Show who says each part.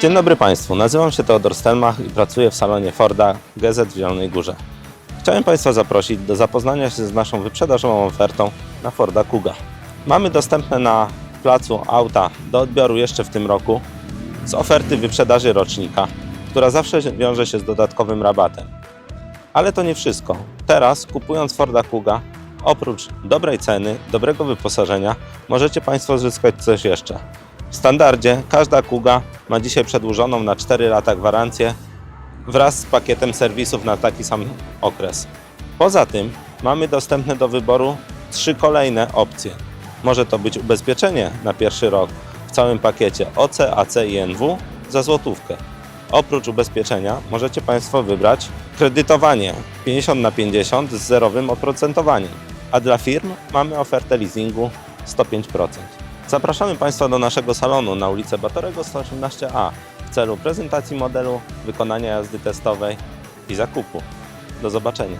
Speaker 1: Dzień dobry Państwu, nazywam się Teodor Stelmach i pracuję w salonie Forda GZ w Zielonej Górze. Chciałem Państwa zaprosić do zapoznania się z naszą wyprzedażową ofertą na Forda Kuga. Mamy dostępne na placu auta do odbioru jeszcze w tym roku z oferty wyprzedaży rocznika, która zawsze wiąże się z dodatkowym rabatem. Ale to nie wszystko. Teraz kupując Forda Kuga, oprócz dobrej ceny, dobrego wyposażenia, możecie Państwo zyskać coś jeszcze. W standardzie każda Kuga ma dzisiaj przedłużoną na 4 lata gwarancję wraz z pakietem serwisów na taki sam okres. Poza tym mamy dostępne do wyboru trzy kolejne opcje. Może to być ubezpieczenie na pierwszy rok w całym pakiecie OC, AC i NW za złotówkę. Oprócz ubezpieczenia możecie Państwo wybrać kredytowanie 50 na 50 z zerowym oprocentowaniem, a dla firm mamy ofertę leasingu 105%. Zapraszamy Państwa do naszego salonu na ulicę Batorego 118A w celu prezentacji modelu, wykonania jazdy testowej i zakupu. Do zobaczenia.